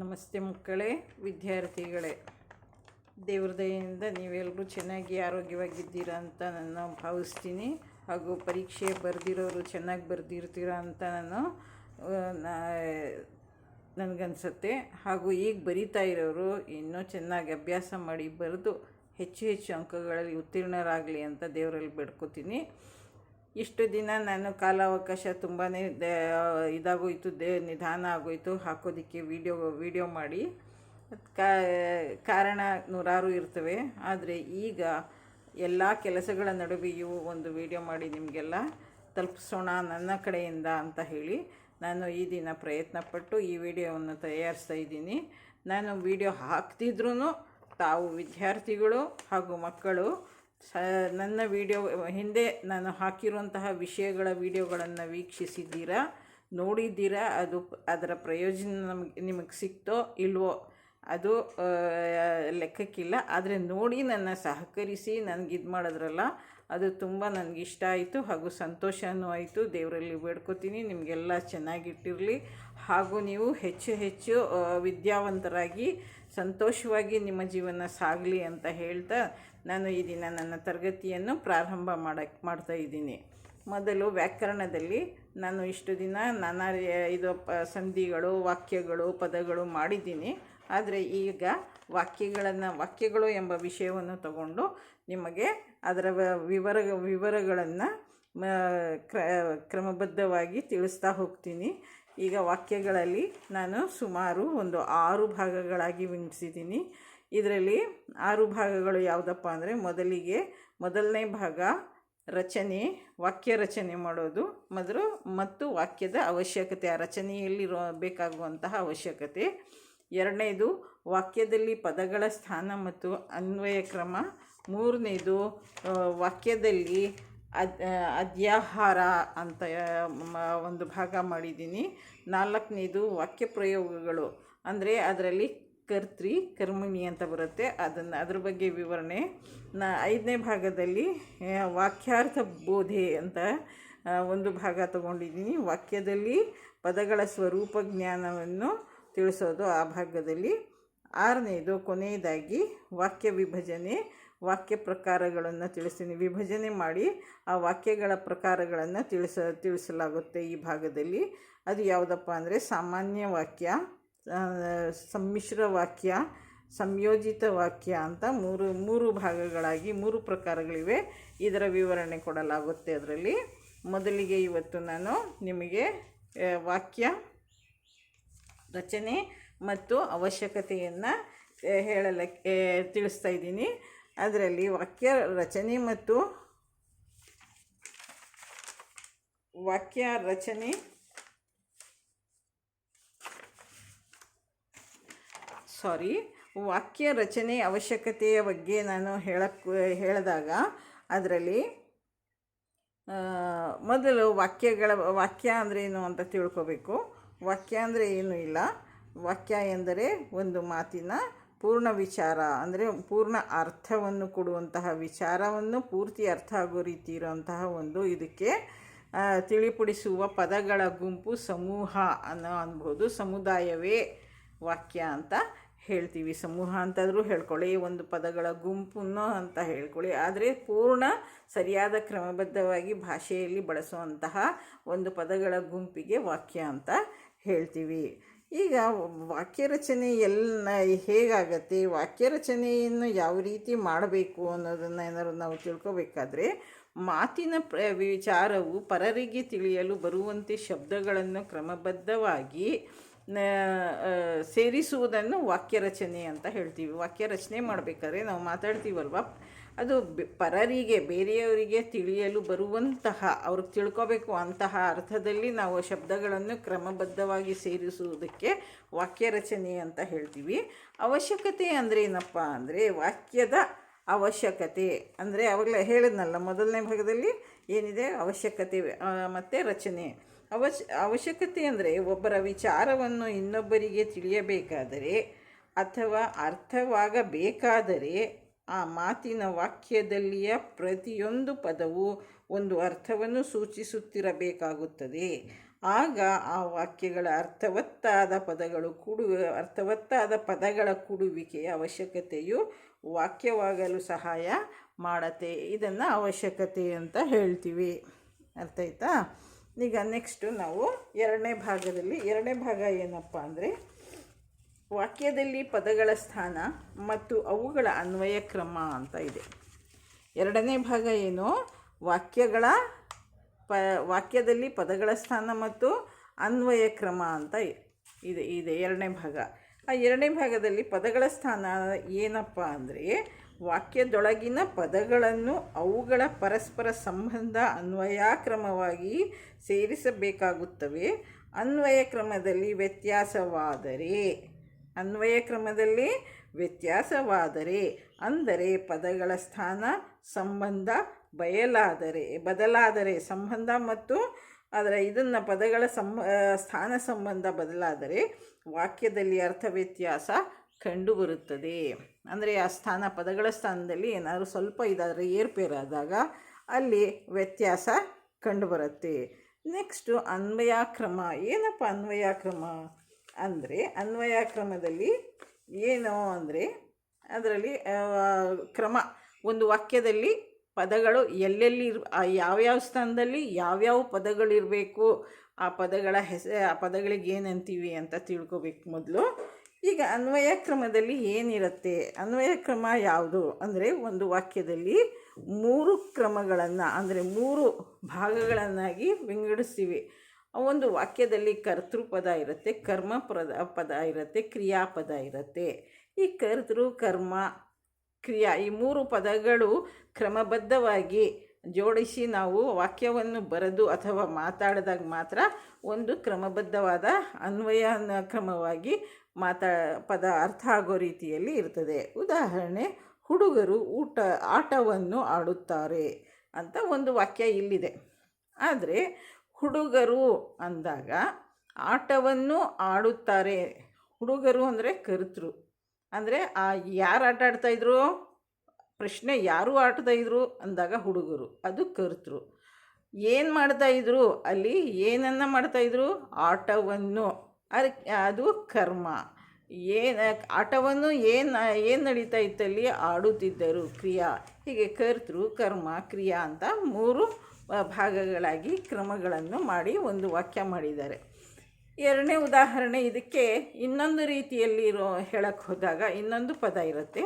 ನಮಸ್ತೆ ಮಕ್ಕಳೇ, ವಿದ್ಯಾರ್ಥಿಗಳೇ. ದೇವ್ರದಯಿಂದ ನೀವೆಲ್ಲರೂ ಚೆನ್ನಾಗಿ ಆರೋಗ್ಯವಾಗಿದ್ದೀರಾ ಅಂತ ನಾನು ಭಾವಿಸ್ತೀನಿ. ಹಾಗೂ ಪರೀಕ್ಷೆ ಬರೆದಿರೋರು ಚೆನ್ನಾಗಿ ಬರೆದಿರ್ತೀರಾ ಅಂತ ನಾನು ನನಗನ್ಸುತ್ತೆ. ಹಾಗೂ ಈಗ ಬರಿತಾ ಇರೋರು ಇನ್ನೂ ಚೆನ್ನಾಗಿ ಅಭ್ಯಾಸ ಮಾಡಿ ಬರೆದು ಹೆಚ್ಚು ಹೆಚ್ಚು ಅಂಕಗಳಲ್ಲಿ ಉತ್ತೀರ್ಣರಾಗಲಿ ಅಂತ ದೇವರಲ್ಲಿ ಬೇಡ್ಕೋತೀನಿ. ಇಷ್ಟು ದಿನ ನಾನು ಕಾಲಾವಕಾಶ ತುಂಬಾ ಇದಾಗೋಯ್ತು, ದೇ, ನಿಧಾನ ಆಗೋಯ್ತು, ಹಾಕೋದಕ್ಕೆ ವೀಡಿಯೋ ವೀಡಿಯೋ ಮಾಡಿ. ಕಾರಣ ನೂರಾರು ಇರ್ತವೆ. ಆದರೆ ಈಗ ಎಲ್ಲ ಕೆಲಸಗಳ ನಡುವೆಯೂ ಒಂದು ವಿಡಿಯೋ ಮಾಡಿ ನಿಮಗೆಲ್ಲ ತಲುಪಿಸೋಣ ನನ್ನ ಕಡೆಯಿಂದ ಅಂತ ಹೇಳಿ ನಾನು ಈ ದಿನ ಪ್ರಯತ್ನಪಟ್ಟು ಈ ವಿಡಿಯೋವನ್ನು ತಯಾರಿಸ್ತಾ ಇದ್ದೀನಿ. ನಾನು ವಿಡಿಯೋ ಹಾಕ್ತಿದ್ರೂ ತಾವು ವಿದ್ಯಾರ್ಥಿಗಳು ಹಾಗೂ ಮಕ್ಕಳು ನನ್ನ ವಿಡಿಯೋ, ಹಿಂದೆ ನಾನು ಹಾಕಿರುವಂತಹ ವಿಷಯಗಳ ವಿಡಿಯೋಗಳನ್ನು ವೀಕ್ಷಿಸಿದ್ದೀರಾ, ನೋಡಿದ್ದೀರಾ, ಅದು ಅದರ ಪ್ರಯೋಜನ ನಮಗೆ, ನಿಮಗೆ ಸಿಕ್ತೋ ಇಲ್ವೋ, ಅದು ಲೆಕ್ಕಕ್ಕಿಲ್ಲ. ಆದರೆ ನೋಡಿ ನನ್ನ ಸಹಕರಿಸಿ, ನನಗೆ ಇದು ಮಾಡಿದ್ರಲ್ಲ, ಅದು ತುಂಬ ನನಗಿಷ್ಟ ಆಯಿತು ಹಾಗೂ ಸಂತೋಷವೂ ಆಯಿತು. ದೇವರಲ್ಲಿ ಬೇಡ್ಕೋತೀನಿ, ನಿಮಗೆಲ್ಲ ಚೆನ್ನಾಗಿಟ್ಟಿರಲಿ. ಹಾಗೂ ನೀವು ಹೆಚ್ಚು ಹೆಚ್ಚು ವಿದ್ಯಾವಂತರಾಗಿ, ಸಂತೋಷವಾಗಿ ನಿಮ್ಮ ಜೀವನ ಸಾಗಲಿ ಅಂತ ಹೇಳ್ತಾ ನಾನು ಈ ದಿನ ನನ್ನ ತರಗತಿಯನ್ನು ಪ್ರಾರಂಭ ಮಾಡಕ್ಕೆ ಮಾಡ್ತಾ ಇದ್ದೀನಿ. ಮೊದಲು ವ್ಯಾಕರಣದಲ್ಲಿ ನಾನು ಇಷ್ಟು ದಿನ ನಾನಾ ಇದು ಪ, ಸಂಧಿಗಳು, ವಾಕ್ಯಗಳು, ಪದಗಳು ಮಾಡಿದ್ದೀನಿ. ಆದರೆ ಈಗ ವಾಕ್ಯಗಳನ್ನು, ವಾಕ್ಯಗಳು ಎಂಬ ವಿಷಯವನ್ನು ತಗೊಂಡು ನಿಮಗೆ ಅದರ ವಿವರ, ವಿವರಗಳನ್ನು ಕ್ರ, ಕ್ರಮಬದ್ಧವಾಗಿ ತಿಳಿಸ್ತಾ ಹೋಗ್ತೀನಿ. ಈಗ ವಾಕ್ಯಗಳಲ್ಲಿ ನಾನು ಸುಮಾರು ಒಂದು ಆರು ಭಾಗಗಳಾಗಿ ವಿಂಗಡಿಸಿದ್ದೀನಿ. ಇದರಲ್ಲಿ ಆರು ಭಾಗಗಳು ಯಾವುದಪ್ಪ ಅಂದರೆ ಮೊದಲಿಗೆ ಮೊದಲನೇ ಭಾಗ ರಚನೆ, ವಾಕ್ಯ ರಚನೆ ಮಾಡೋದು, ಮೊದಲು ಮತ್ತು ವಾಕ್ಯದ ಅವಶ್ಯಕತೆ, ಆ ರಚನೆಯಲ್ಲಿರೋ ಬೇಕಾಗುವಂತಹ ಅವಶ್ಯಕತೆ. ಎರಡನೇದು ವಾಕ್ಯದಲ್ಲಿ ಪದಗಳ ಸ್ಥಾನ ಮತ್ತು ಅನ್ವಯ ಕ್ರಮ. ಮೂರನೇದು ವಾಕ್ಯದಲ್ಲಿ ಅದ್ ಅದ್ಯಾಹಾರ ಅಂತ ಒಂದು ಭಾಗ ಮಾಡಿದ್ದೀನಿ. ನಾಲ್ಕನೇದು ವಾಕ್ಯ ಪ್ರಯೋಗಗಳು. ಅಂದರೆ ಅದರಲ್ಲಿ ಕರ್ತೃ ಕರ್ಮಿಣಿ ಅಂತ ಬರುತ್ತೆ. ಅದನ್ನು ಅದ್ರ ಬಗ್ಗೆ ವಿವರಣೆ. ನ ಐದನೇ ಭಾಗದಲ್ಲಿ ವಾಕ್ಯಾರ್ಥ ಬೋಧೆ ಅಂತ ಒಂದು ಭಾಗ ತಗೊಂಡಿದ್ದೀನಿ. ವಾಕ್ಯದಲ್ಲಿ ಪದಗಳ ಸ್ವರೂಪ ಜ್ಞಾನವನ್ನು ತಿಳಿಸೋದು ಆ ಭಾಗದಲ್ಲಿ. ಆರನೇದು, ಕೊನೆಯದಾಗಿ ವಾಕ್ಯ ವಿಭಜನೆ. ವಾಕ್ಯ ಪ್ರಕಾರಗಳನ್ನು ತಿಳಿಸ್ತೀನಿ. ವಿಭಜನೆ ಮಾಡಿ ಆ ವಾಕ್ಯಗಳ ಪ್ರಕಾರಗಳನ್ನು ತಿಳಿಸ, ತಿಳಿಸಲಾಗುತ್ತೆ ಈ ಭಾಗದಲ್ಲಿ. ಅದು ಯಾವುದಪ್ಪ ಅಂದರೆ ಸಾಮಾನ್ಯ ವಾಕ್ಯ. ಸಮ್ಮಿಶ್ರ ವಾಕ್ಯ, ಸಂಯೋಜಿತ ವಾಕ್ಯ ಅಂತ ಮೂರು ಮೂರು ಭಾಗಗಳಾಗಿ, ಮೂರು ಪ್ರಕಾರಗಳಿವೆ. ಇದರ ವಿವರಣೆ ಕೊಡಲಾಗುತ್ತೆ ಅದರಲ್ಲಿ. ಮೊದಲಿಗೆ ಇವತ್ತು ನಾನು ನಿಮಗೆ ವಾಕ್ಯ, ರಚನೆ ಮತ್ತು ಅವಶ್ಯಕತೆಯನ್ನು ಹೇಳಲಿಕ್ಕೆ ತಿಳಿಸ್ತಾ ಇದ್ದೀನಿ. ಅದರಲ್ಲಿ ವಾಕ್ಯ, ರಚನೆ ಮತ್ತು ವಾಕ್ಯ, ರಚನೆ ಸಾರಿ, ವಾಕ್ಯ ರಚನೆ ಅವಶ್ಯಕತೆಯ ಬಗ್ಗೆ ನಾನು ಹೇಳಕ್ಕೆ ಹೇಳಿದಾಗ ಅದರಲ್ಲಿ ಮೊದಲು ವಾಕ್ಯಗಳ, ವಾಕ್ಯ ಅಂದರೆ ಏನು ಅಂತ ತಿಳ್ಕೋಬೇಕು. ವಾಕ್ಯ ಅಂದರೆ ಏನೂ ಇಲ್ಲ. ವಾಕ್ಯ ಎಂದರೆ ಒಂದು ಮಾತಿನ ಪೂರ್ಣ ವಿಚಾರ, ಅಂದರೆ ಪೂರ್ಣ ಅರ್ಥವನ್ನು ಕೊಡುವಂತಹ ವಿಚಾರವನ್ನು ಪೂರ್ತಿ ಅರ್ಥ ಆಗೋ ರೀತಿ ಇರುವಂತಹ ಒಂದು ಇದಕ್ಕೆ ತಿಳಿಪಡಿಸುವ ಪದಗಳ ಗುಂಪು ಸಮೂಹ ಅನ್ನೋ ಅನ್ಬೋದು. ಸಮುದಾಯವೇ ವಾಕ್ಯ ಅಂತ. ಹೇಳ್ತೀವಿ. ಸಮೂಹ ಅಂತಾದರೂ ಹೇಳ್ಕೊಳ್ಳಿ, ಒಂದು ಪದಗಳ ಗುಂಪನ್ನು ಅಂತ ಹೇಳ್ಕೊಳ್ಳಿ. ಆದರೆ ಪೂರ್ಣ ಸರಿಯಾದ ಕ್ರಮಬದ್ಧವಾಗಿ ಭಾಷೆಯಲ್ಲಿ ಬಳಸುವಂತಹ ಒಂದು ಪದಗಳ ಗುಂಪಿಗೆ ವಾಕ್ಯ ಅಂತ ಹೇಳ್ತೀವಿ. ಈಗ ವಾಕ್ಯ ರಚನೆ ಎಲ್ಲ ಹೇಗಾಗತ್ತೆ? ವಾಕ್ಯ ರಚನೆಯನ್ನು ಯಾವ ರೀತಿ ಮಾಡಬೇಕು ಅನ್ನೋದನ್ನು ಏನಾದ್ರು ನಾವು ತಿಳ್ಕೊಬೇಕಾದ್ರೆ, ಮಾತಿನ ಪ್ರ ವಿಚಾರವು ಪರರಿಗೆ ತಿಳಿಯಲು ಬರುವಂತೆ ಶಬ್ದಗಳನ್ನು ಕ್ರಮಬದ್ಧವಾಗಿ ಸೇರಿಸುವುದನ್ನು ವಾಕ್ಯ ರಚನೆ ಅಂತ ಹೇಳ್ತೀವಿ. ವಾಕ್ಯ ರಚನೆ ಮಾಡಬೇಕಾದ್ರೆ ನಾವು ಮಾತಾಡ್ತೀವಲ್ವ? ಅದು ಪರರಿಗೆ, ಬೇರೆಯವರಿಗೆ ತಿಳಿಯಲು ಬರುವಂತಹ, ಅವ್ರಿಗೆ ತಿಳ್ಕೋಬೇಕು ಅಂತಹ ಅರ್ಥದಲ್ಲಿ ನಾವು ಶಬ್ದಗಳನ್ನು ಕ್ರಮಬದ್ಧವಾಗಿ ಸೇರಿಸುವುದಕ್ಕೆ ವಾಕ್ಯ ರಚನೆ ಅಂತ ಹೇಳ್ತೀವಿ. ಅವಶ್ಯಕತೆ ಅಂದರೆ ಏನಪ್ಪ ಅಂದರೆ ವಾಕ್ಯದ ಅವಶ್ಯಕತೆ. ಅಂದರೆ ಅವಾಗಲೇ ಹೇಳಿದ್ನಲ್ಲ ಮೊದಲನೇ ಭಾಗದಲ್ಲಿ ಏನಿದೆ? ಅವಶ್ಯಕತೆ ಮತ್ತು ರಚನೆ. ಅವಶ್ಯ ಅವಶ್ಯಕತೆ ಅಂದರೆ ಒಬ್ಬರ ವಿಚಾರವನ್ನು ಇನ್ನೊಬ್ಬರಿಗೆ ತಿಳಿಯಬೇಕಾದರೆ ಅಥವಾ ಅರ್ಥವಾಗಬೇಕಾದರೆ ಆ ಮಾತಿನ ವಾಕ್ಯದಲ್ಲಿಯ ಪ್ರತಿಯೊಂದು ಪದವು ಒಂದು ಅರ್ಥವನ್ನು ಸೂಚಿಸುತ್ತಿರಬೇಕಾಗುತ್ತದೆ. ಆಗ ಆ ವಾಕ್ಯಗಳ ಅರ್ಥವತ್ತಾದ ಪದಗಳು ಕೂಡು ಅರ್ಥವತ್ತಾದ ಪದಗಳ ಕೂಡುವಿಕೆಯ ಅವಶ್ಯಕತೆಯು ವಾಕ್ಯವಾಗಲು ಸಹಾಯ ಮಾಡತ್ತೆ. ಇದನ್ನು ಅವಶ್ಯಕತೆ ಅಂತ ಹೇಳ್ತೀವಿ. ಅರ್ಥ ಆಯ್ತಾ? ಈಗ ನೆಕ್ಸ್ಟು ನಾವು ಎರಡನೇ ಭಾಗದಲ್ಲಿ, ಎರಡನೇ ಭಾಗ ಏನಪ್ಪ ಅಂದರೆ ವಾಕ್ಯದಲ್ಲಿ ಪದಗಳ ಸ್ಥಾನ ಮತ್ತು ಅವುಗಳ ಅನ್ವಯ ಕ್ರಮ ಅಂತ ಇದೆ. ಎರಡನೇ ಭಾಗ ಏನು? ವಾಕ್ಯಗಳ ವಾಕ್ಯದಲ್ಲಿ ಪದಗಳ ಸ್ಥಾನ ಮತ್ತು ಅನ್ವಯ ಕ್ರಮ ಅಂತ ಇದೆ ಇದೆ ಎರಡನೇ ಭಾಗ. ಆ ಎರಡನೇ ಭಾಗದಲ್ಲಿ ಪದಗಳ ಸ್ಥಾನ ಏನಪ್ಪ ಅಂದರೆ ವಾಕ್ಯದೊಳಗಿನ ಪದಗಳನ್ನು ಅವುಗಳ ಪರಸ್ಪರ ಸಂಬಂಧ ಅನ್ವಯಾಕ್ರಮವಾಗಿ ಸೇರಿಸಬೇಕಾಗುತ್ತವೆ. ಅನ್ವಯ ಕ್ರಮದಲ್ಲಿ ವ್ಯತ್ಯಾಸವಾದರೆ, ಅನ್ವಯ ಕ್ರಮದಲ್ಲಿ ವ್ಯತ್ಯಾಸವಾದರೆ ಅಂದರೆ ಪದಗಳ ಸ್ಥಾನ, ಸಂಬಂಧ ಬಯಲಾದರೆ, ಬದಲಾದರೆ ಸಂಬಂಧ ಮತ್ತು ಅದರ ಇದನ್ನು ಪದಗಳ ಸ್ಥಾನ ಸಂಬಂಧ ಬದಲಾದರೆ ವಾಕ್ಯದಲ್ಲಿ ಅರ್ಥ ವ್ಯತ್ಯಾಸ ಕಂಡುಬರುತ್ತದೆ. ಅಂದರೆ ಆ ಸ್ಥಾನ, ಪದಗಳ ಸ್ಥಾನದಲ್ಲಿ ಏನಾದರೂ ಸ್ವಲ್ಪ ಇದಾದರೆ ಏರ್ಪೇರಾದಾಗ ಅಲ್ಲಿ ವ್ಯತ್ಯಾಸ ಕಂಡುಬರುತ್ತೆ. ನೆಕ್ಸ್ಟು ಅನ್ವಯಾಕ್ರಮ. ಏನಪ್ಪ ಅನ್ವಯಾಕ್ರಮ? ಅಂದರೆ ಅನ್ವಯಾಕ್ರಮದಲ್ಲಿ ಏನು ಅಂದರೆ ಅದರಲ್ಲಿ ಕ್ರಮ. ಒಂದು ವಾಕ್ಯದಲ್ಲಿ ಪದಗಳು ಎಲ್ಲೆಲ್ಲಿ ಇರ್ ಯಾವ್ಯಾವ ಸ್ಥಾನದಲ್ಲಿ ಯಾವ್ಯಾವ ಪದಗಳಿರಬೇಕು, ಆ ಪದಗಳ ಹೆಸ, ಆ ಪದಗಳಿಗೆ ಏನಂತೀವಿ ಅಂತ ತಿಳ್ಕೊಬೇಕು ಮೊದಲು. ಈಗ ಅನ್ವಯ ಕ್ರಮದಲ್ಲಿ ಏನಿರುತ್ತೆ? ಅನ್ವಯ ಕ್ರಮ ಯಾವುದು? ಅಂದರೆ ಒಂದು ವಾಕ್ಯದಲ್ಲಿ ಮೂರು ಕ್ರಮಗಳನ್ನು, ಅಂದರೆ ಮೂರು ಭಾಗಗಳನ್ನಾಗಿ ವಿಂಗಡಿಸ್ತೀವಿ. ಒಂದು ವಾಕ್ಯದಲ್ಲಿ ಕರ್ತೃಪದ ಇರುತ್ತೆ, ಕರ್ಮ ಪದ ಪದ ಇರುತ್ತೆ, ಕ್ರಿಯಾಪದ ಇರುತ್ತೆ. ಈ ಕರ್ತೃ, ಕರ್ಮ ಕ್ರಿಯಾ ಈ ಮೂರು ಪದಗಳು ಕ್ರಮಬದ್ಧವಾಗಿ ಜೋಡಿಸಿ ನಾವು ವಾಕ್ಯವನ್ನು ಬರೆದು ಅಥವಾ ಮಾತಾಡಿದಾಗ ಮಾತ್ರ ಒಂದು ಕ್ರಮಬದ್ಧವಾದ ಅನ್ವಯ ಕ್ರಮವಾಗಿ ಮಾತಾ, ಪದ ಅರ್ಥ ಆಗೋ ರೀತಿಯಲ್ಲಿ ಇರ್ತದೆ. ಉದಾಹರಣೆ, ಹುಡುಗರು ಊಟ, ಆಟವನ್ನು ಆಡುತ್ತಾರೆ ಅಂತ ಒಂದು ವಾಕ್ಯ ಇಲ್ಲಿದೆ. ಆದರೆ ಹುಡುಗರು ಅಂದಾಗ ಆಟವನ್ನು ಆಡುತ್ತಾರೆ. ಹುಡುಗರು ಅಂದರೆ ಕರ್ತೃ. ಅಂದರೆ, ಆ ಯಾರು ಆಟ ಆಡ್ತಾಯಿದ್ರು ಪ್ರಶ್ನೆ ಯಾರು ಆಡ್ತಾಯಿದ್ರು ಅಂದಾಗ ಹುಡುಗರು. ಅದು ಕರ್ತರು ಏನು ಮಾಡ್ತಾ ಇದ್ರು? ಅಲ್ಲಿ ಏನನ್ನು ಮಾಡ್ತಾಯಿದ್ರು ಆಟವನ್ನು. ಅದು ಕರ್ಮ. ಏನು, ಆಟವನ್ನು ಏನು ಏನು ನಡೀತಾ ಇತ್ತಲ್ಲಿ? ಆಡುತ್ತಿದ್ದರು. ಕ್ರಿಯಾ. ಹೀಗೆ ಕರ್ತೃ, ಕರ್ಮ, ಕ್ರಿಯಾ ಅಂತ ಮೂರು ಭಾಗಗಳಾಗಿ ಕ್ರಮಗಳನ್ನು ಮಾಡಿ ಒಂದು ವಾಕ್ಯ ಮಾಡಿದ್ದಾರೆ. ಎರಡನೇ ಉದಾಹರಣೆ ಇದಕ್ಕೆ ಇನ್ನೊಂದು ರೀತಿಯಲ್ಲಿ ಇರೋ ಹೇಳಕ್ಕೆ ಹೋದಾಗ ಇನ್ನೊಂದು ಪದ ಇರುತ್ತೆ.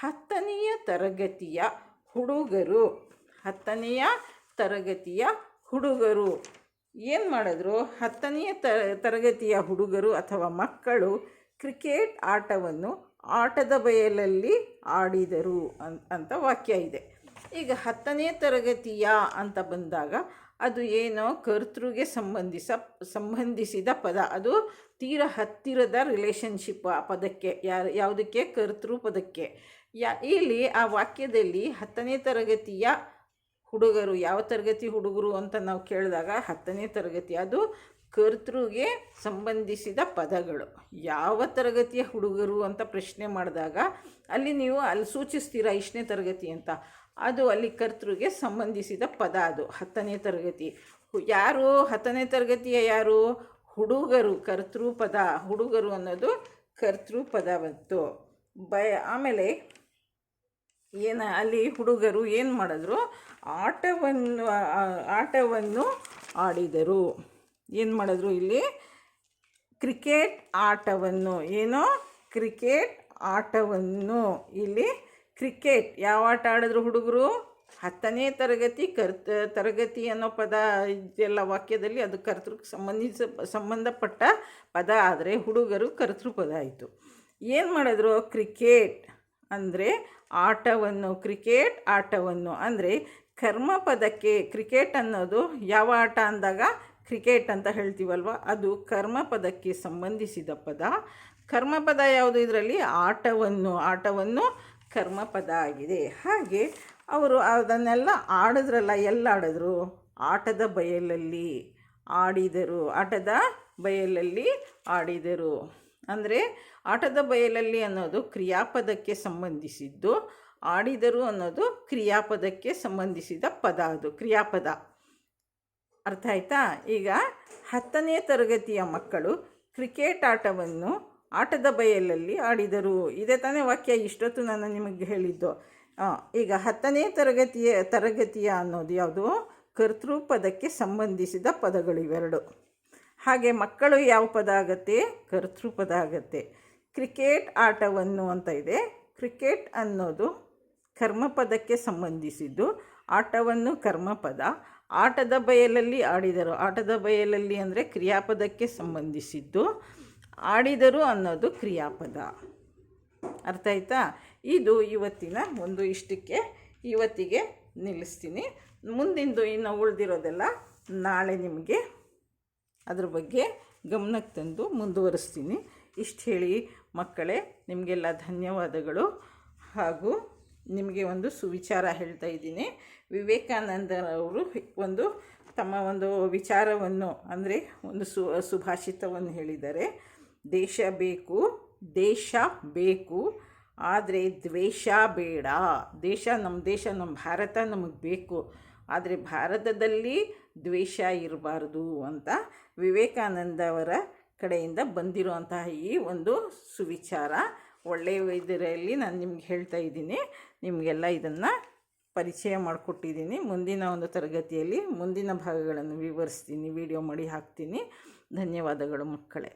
ಹತ್ತನೆಯ ತರಗತಿಯ ಹುಡುಗರು. ಹತ್ತನೆಯ ತರಗತಿಯ ಹುಡುಗರು. ಏನು ಮಾಡಿದ್ರು? ಹತ್ತನೆಯ ತರಗತಿಯ ಹುಡುಗರು ಅಥವಾ ಮಕ್ಕಳು ಕ್ರಿಕೆಟ್ ಆಟವನ್ನು ಆಟದ ಬಯಲಲ್ಲಿ ಆಡಿದರು ಅಂತ ವಾಕ್ಯ ಇದೆ. ಈಗ ಹತ್ತನೇ ತರಗತಿಯ ಅಂತ ಬಂದಾಗ ಅದು ಏನೋ ಕರ್ತೃಗೆ ಸಂಬಂಧಿಸ, ಸಂಬಂಧಿಸಿದ ಪದ. ಅದು ತೀರ ಹತ್ತಿರದ ರಿಲೇಶನ್ಶಿಪ್ ಆ ಪದಕ್ಕೆ. ಯಾರು, ಯಾವುದಕ್ಕೆ? ಕರ್ತೃ ಪದಕ್ಕೆ. ಯಾ, ಇಲ್ಲಿ ಆ ವಾಕ್ಯದಲ್ಲಿ ಹತ್ತನೇ ತರಗತಿಯ ಹುಡುಗರು, ಯಾವ ತರಗತಿ ಹುಡುಗರು ಅಂತ ನಾವು ಕೇಳಿದಾಗ ಹತ್ತನೇ ತರಗತಿ, ಅದು ಕರ್ತೃಗೆ ಸಂಬಂಧಿಸಿದ ಪದಗಳು. ಯಾವ ತರಗತಿಯ ಹುಡುಗರು ಅಂತ ಪ್ರಶ್ನೆ ಮಾಡಿದಾಗ ಅಲ್ಲಿ ನೀವು ಅಲ್ಲಿ ಸೂಚಿಸ್ತೀರಾ ಇಷ್ಟನೇ ತರಗತಿ ಅಂತ? ಅದು ಅಲ್ಲಿ ಕರ್ತೃಗೆ ಸಂಬಂಧಿಸಿದ ಪದ ಅದು. ಹತ್ತನೇ ತರಗತಿ. ಯಾರು? ಹತ್ತನೇ ತರಗತಿಯ ಯಾರು? ಹುಡುಗರು. ಕರ್ತೃ ಪದ ಹುಡುಗರು ಅನ್ನೋದು ಕರ್ತೃ ಪದ ಬಂತು ಬಯ ಆಮೇಲೆ ಏನು ಅಲ್ಲಿ ಹುಡುಗರು ಏನು ಮಾಡಿದ್ರು? ಆಟವನ್ನು ಆಟವನ್ನು ಆಡಿದರು. ಏನು ಮಾಡಿದ್ರು ಇಲ್ಲಿ? ಕ್ರಿಕೆಟ್ ಆಟವನ್ನು. ಏನೋ? ಕ್ರಿಕೆಟ್ ಆಟವನ್ನು ಇಲ್ಲಿ ಕ್ರಿಕೆಟ್, ಯಾವ ಆಟ ಆಡಿದ್ರು ಹುಡುಗರು ಹತ್ತನೇ ತರಗತಿ ಕರ್ತ, ತರಗತಿ ಅನ್ನೋ ಪದ, ಇದೆಲ್ಲ ವಾಕ್ಯದಲ್ಲಿ ಅದು ಕರ್ತೃಕ್ಕೆ ಸಂಬಂಧಿಸ, ಸಂಬಂಧಪಟ್ಟ ಪದ, ಆದರೆ ಹುಡುಗರು ಕರ್ತೃ ಪದ ಆಯಿತು. ಏನು ಮಾಡಿದ್ರು? ಕ್ರಿಕೆಟ್ ಅಂದರೆ ಆಟವನ್ನು, ಕ್ರಿಕೆಟ್ ಆಟವನ್ನು ಅಂದರೆ ಕರ್ಮ ಪದಕ್ಕೆ ಕ್ರಿಕೆಟ್ ಅನ್ನೋದು ಯಾವ ಆಟ ಅಂದಾಗ ಕ್ರಿಕೆಟ್ ಅಂತ ಹೇಳ್ತೀವಲ್ವ? ಅದು ಕರ್ಮ ಪದಕ್ಕೆ ಸಂಬಂಧಿಸಿದ ಪದ. ಕರ್ಮಪದ ಯಾವುದು ಇದರಲ್ಲಿ? ಆಟವನ್ನು ಆಟವನ್ನು ಕರ್ಮಪದ ಆಗಿದೆ. ಹಾಗೆ ಅವರು ಅದನ್ನೆಲ್ಲ ಆಡಿದ್ರಲ್ಲ, ಎಲ್ಲಾಡಿದ್ರು? ಆಟದ ಬಯಲಲ್ಲಿ ಆಡಿದರು. ಆಟದ ಬಯಲಲ್ಲಿ ಆಡಿದರು. ಅಂದರೆ ಆಟದ ಬಯಲಲ್ಲಿ ಅನ್ನೋದು ಕ್ರಿಯಾಪದಕ್ಕೆ ಸಂಬಂಧಿಸಿದ್ದು, ಆಡಿದರು ಅನ್ನೋದು ಕ್ರಿಯಾಪದಕ್ಕೆ ಸಂಬಂಧಿಸಿದ ಪದ ಅದು, ಕ್ರಿಯಾಪದ. ಅರ್ಥ ಆಯ್ತಾ? ಈಗ ಹತ್ತನೇ ತರಗತಿಯ ಮಕ್ಕಳು ಕ್ರಿಕೆಟ್ ಆಟವನ್ನು ಆಟದ ಬಯಲಲ್ಲಿ ಆಡಿದರು. ಇದೇ ತಾನೇ ವಾಕ್ಯ ಇಷ್ಟೊತ್ತು ನಾನು ನಿಮಗೆ ಹೇಳಿದ್ದು. ಈಗ ಹತ್ತನೇ ತರಗತಿಯ ತರಗತಿಯ ಅನ್ನೋದು ಯಾವುದು? ಕರ್ತೃಪದಕ್ಕೆ ಸಂಬಂಧಿಸಿದ ಪದಗಳು ಇವೆರಡು ಹಾಗೆ ಮಕ್ಕಳು ಯಾವ ಪದ ಆಗತ್ತೆ? ಕರ್ತೃಪದ ಆಗತ್ತೆ. ಕ್ರಿಕೆಟ್ ಆಟವನ್ನು ಅಂತ ಇದೆ. ಕ್ರಿಕೆಟ್ ಅನ್ನೋದು ಕರ್ಮಪದಕ್ಕೆ ಸಂಬಂಧಿಸಿದ್ದು, ಆಟವನ್ನು ಕರ್ಮಪದ. ಆಟದ ಬಯಲಲ್ಲಿ ಆಡಿದರು. ಆಟದ ಬಯಲಲ್ಲಿ ಅಂದರೆ ಕ್ರಿಯಾಪದಕ್ಕೆ ಸಂಬಂಧಿಸಿದ್ದು. ಆಡಿದರು ಅನ್ನೋದು ಕ್ರಿಯಾಪದ. ಅರ್ಥ ಆಯ್ತಾ? ಇದು ಇವತ್ತಿನ ಒಂದು ಇಷ್ಟಕ್ಕೆ ಇವತ್ತಿಗೆ ನಿಲ್ಲಿಸ್ತೀನಿ. ಮುಂದಿಂದು ಇನ್ನು ಉಳಿದಿರೋದೆಲ್ಲ ನಾಳೆ ನಿಮಗೆ ಅದ್ರ ಬಗ್ಗೆ ಗಮನಕ್ಕೆ ತಂದು ಮುಂದುವರಿಸ್ತೀನಿ. ಇಷ್ಟು ಹೇಳಿ ಮಕ್ಕಳೇ, ನಿಮಗೆಲ್ಲ ಧನ್ಯವಾದಗಳು. ಹಾಗೂ ನಿಮಗೆ ಒಂದು ಸುವಿಚಾರ ಹೇಳ್ತಾ ಇದ್ದೀನಿ. ವಿವೇಕಾನಂದರವರು ಒಂದು ತಮ್ಮ ಒಂದು ವಿಚಾರವನ್ನು, ಅಂದರೆ ಒಂದು ಸು, ಸುಭಾಷಿತವನ್ನು ಹೇಳಿದ್ದಾರೆ. ದೇಶ ಬೇಕು ದೇಶ ಬೇಕು, ಆದರೆ ದ್ವೇಷ ಬೇಡ. ದೇಶ ನಮ್ಮ ದೇಶ ನಮ್ಮ ಭಾರತ ನಮಗೆ ಬೇಕು. ಆದರೆ ಭಾರತದಲ್ಲಿ ದ್ವೇಷ ಇರಬಾರ್ದು ಅಂತ ವಿವೇಕಾನಂದವರ ಕಡೆಯಿಂದ ಬಂದಿರುವಂತಹ ಈ ಒಂದು ಸುವಿಚಾರ ಒಳ್ಳೆಯ ಇದರಲ್ಲಿ ನಾನು ನಿಮ್ಗೆ ಹೇಳ್ತಾ ಇದ್ದೀನಿ. ನಿಮಗೆಲ್ಲ ಇದನ್ನು ಪರಿಚಯ ಮಾಡಿಕೊಟ್ಟಿದ್ದೀನಿ. ಮುಂದಿನ ಒಂದು ತರಗತಿಯಲ್ಲಿ ಮುಂದಿನ ಭಾಗಗಳನ್ನು ವಿವರಿಸ್ತೀನಿ, ವಿಡಿಯೋ ಮಾಡಿ ಹಾಕ್ತೀನಿ. ಧನ್ಯವಾದಗಳು ಮಕ್ಕಳೇ.